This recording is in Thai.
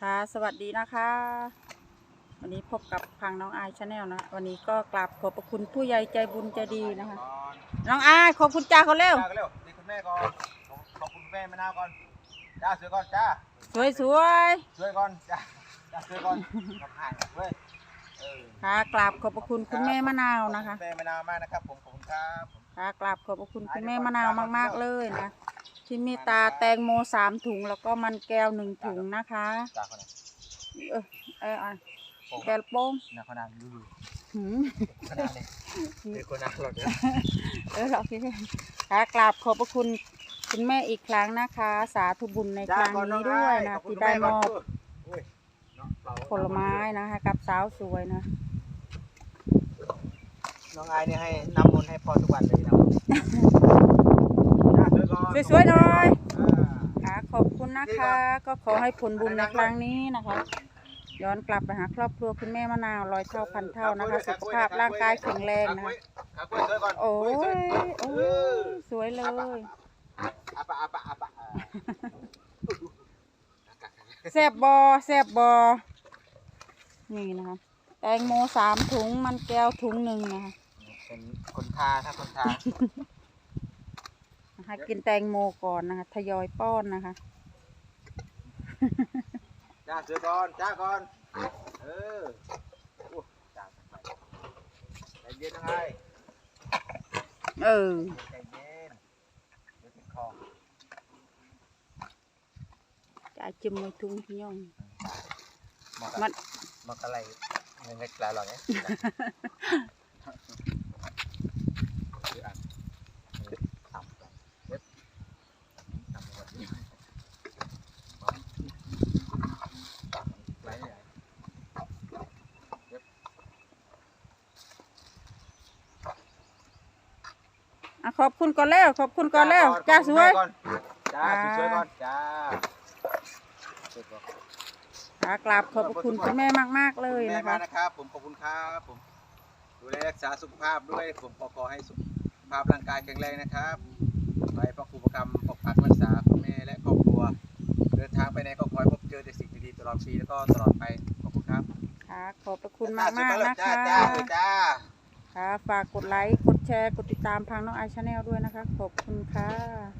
ค่ะ สวัสดีนะคะ วันนี้พบกับพังน้องอายชาแนลนะ วันนี้ก็กราบขอบพระคุณผู้ใหญ่ใจบุญใจดีนะคะ น้องอายขอบคุณจ้าเขาเร็วจ้าก็เร็วตีคุณแม่ก่อนขอบขอบคุณคุณแม่มะนาวก่อนจ้าสวยก่อนจ้าสวยสวยสวยก่อนจ้าจ้าสวยก่อนกับห่างเว้ยเออๆค่ะกราบขอบพระคุณคุณแม่มะนาวนะคะขอบณแม่มะนาวมากนะครับผมขอบคุณครับผมค่ะกราบขอบพระคุณคุณแม่มะนาวมากๆเลยนะ ที่เมตตาแตงโมสามถุงแล้วก็มันแก้วหนึ่งถุงนะคะจ้าคนไหนเออเอออะโอ้แก้วโป้งนะคนนั้นดูดูหืมคนนั้นเลยเด็กคนนั้นหรอกเนี่ยเออโอเคค่ะกราบขอบพระคุณคุณแม่อีกครั้งนะคะ สาธุบุญในครั้งนี้ด้วยนะที่ได้มอบโอ้ยเนาะเราผลไม้นะคะ กับสาวสวยนะน้องไอ้เนี่ยให้น้ำมนต์ให้พ่อทุกวันเลยนะจ้า สวยก่อนสวยๆหน่อยอ่าค่ะขอบคุณนะคะ ก็ขอให้ผลบุญในครั้งนี้นะคะ ย้อนกลับไปหาครอบครัวคุณแม่มะนาวร้อยเท่าพันเท่านะคะสุขภาพร่างกายแข็งแรงนะคะขากล้วยสวยก่อนโอ้ยสวยโอ้ยสวยเลยอาปะอาปะอาปะแซบบอแซบบอนี่นะคะแตงโมสามถุงมันแก้วถุงหนึ่งนะคะเป็นคนทาครับคนทา นะคะ กินแตงโมก่อนนะคะ ทยอยป้อนนะคะ จ้าสวยก่อนจ้าก่อนเออโอ้จ้าไปใจเย็นยังไงเออ ใจเย็นเดี๋ยวติดคอจะจิ้มในถุงพี่ย่องมัมันนมันอะไรเงินเล็กหลายหรอเนี่ยเดี๋ยวอะเดี๋ยวต่ำก่อนเดี๋ยวต่ำก่อนเดี๋ยวต่ำไว้เลย อะขอบคุณก่อนแล้ว ขอบคุณก่อนแล้ว จ้าสวย จ้าสวยก่อน จ้าสวยก่อนค่ะกราบขอบพระคุณคุณแม่มาก ๆ เลยแม่นะมาคะนะครับ ผมขอบคุณครับผมดูแลรักษาสุขภาพด้วย ผมขอขอให้สุขภาพร่างกายแข็งแรงนะครับไปประคุปกรรมปกปักรักษาพ่อแม่และครอบครัว เดินทางไปไหนก็ขอให้พบเจอแต่สิ่งดีๆตลอดปีแล้วก็ตลอดไปขอบคุณครับ ค่ะขอบพระคุณมากมากๆนะจ้าคะจ้าจ้าจ้าค่ะ ฝากกดไลค์ กดแชร์ กดติดตามทางน้องไอชาแนลด้วยนะคะ ขอบคุณค่ะ